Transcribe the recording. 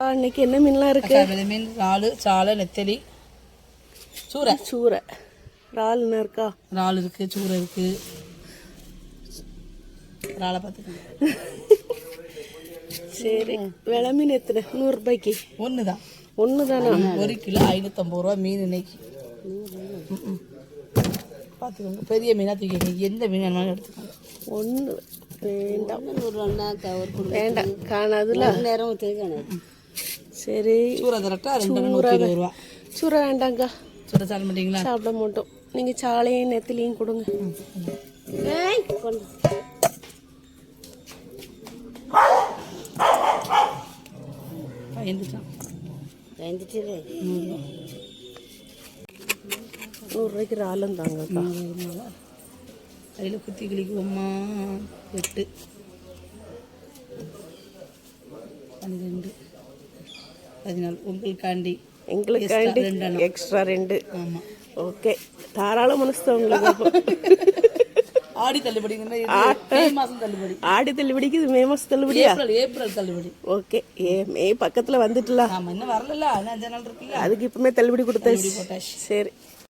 இன்னைக்கு என்ன மீன்லாம் இருக்கு? மீன் இறாலு சாலை நெத்தலி. சூரை சூறை. இறால் என்ன இருக்கா? இறால் இருக்கு சூரை இருக்கு. இறாலை பார்த்துக்கோங்க. சரி. விலை மீன் எத்தனை? நூறுரூபாய்க்கு. ஒன்று தான் ஒன்று தானா ஒரு கிலோ ஐநூற்றம்பது ரூபா மீன் இன்னைக்கு. பார்த்துக்கோங்க. பெரிய மீனாக தூக்கிங்க எந்த மீன் வேணாலும் எடுத்துக்கோங்க. ஒன்று வேண்டாம். வேண்டாம். காணாதுல. சரி. சூரை தரட்டா ரெண்டு நூற்றி இருபது ரூபா. சூறை வேண்டாங்க சூரை சாப்பிட மாட்டீங்களா? சாப்பிட மாட்டோம். நீங்கள் சாலையும் நெத்திலையும் கொடுங்க. பயந்துட்டான். நூறுரூவா. நூறுரூவாய்க்கு இறாலும் தாங்கக்கா கையில் குத்தி கிளிக்குவோம்மா எட்டு. பன்னிரெண்டு. பதினாலு. உங்களுக்காண்டி எங்களுக்காண்டி. எக்ஸ்ட்ரா ரெண்டு ஆமாம் ஓகே. தாராள மனசு உங்களுக்கு ஆடி தள்ளுபடி ஆடி தள்ளுபடிக்கு இது மே மாதம் தள்ளுபடியா? ஏப்ரல் தள்ளுபடி. ஓகே. ஏ மே பக்கத்தில் வந்துட்டுல. இன்னும் வரல அதுக்கு இப்பவுமே தள்ளுபடி கொடுத்தாச்சு. சரி.